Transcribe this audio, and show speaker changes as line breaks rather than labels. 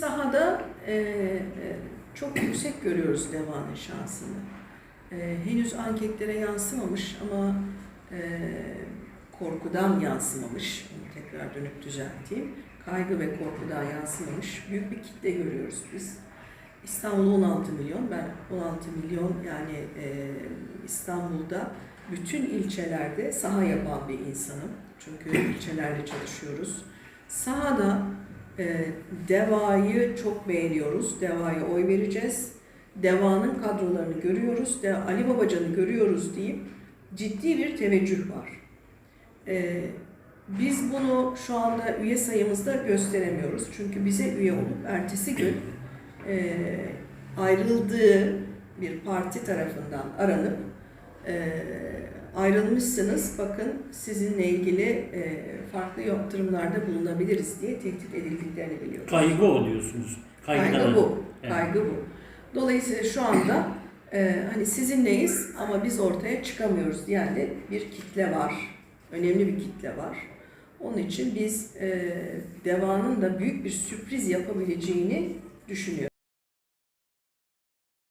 Sahada e, e, çok yüksek görüyoruz devanın şansını. E, henüz anketlere yansımamış ama e, korkudan yansımamış. Tekrar dönüp düzelteyim. Kaygı ve korkudan yansımamış. Büyük bir kitle görüyoruz biz. İstanbul 16 milyon. Ben 16 milyon yani e, İstanbul'da bütün ilçelerde saha yapan bir insanım. Çünkü ilçelerle çalışıyoruz. Sahada Deva'yı çok beğeniyoruz. Deva'ya oy vereceğiz. Deva'nın kadrolarını görüyoruz. De, Ali Babacan'ı görüyoruz deyip ciddi bir teveccüh var. E, biz bunu şu anda üye sayımızda gösteremiyoruz. Çünkü bize üye olup ertesi gün e, ayrıldığı bir parti tarafından aranıp e, ayrılmışsınız bakın sizinle ilgili e, farklı yaptırımlarda bulunabiliriz diye tehdit edildiklerini biliyoruz.
Kaygı oluyorsunuz.
Kaygı
Kaygıdan.
bu.
Evet.
Kaygı bu. Dolayısıyla şu anda e, hani sizinleyiz ama biz ortaya çıkamıyoruz diyen de bir kitle var. Önemli bir kitle var. Onun için biz e, devanın da büyük bir sürpriz yapabileceğini düşünüyoruz.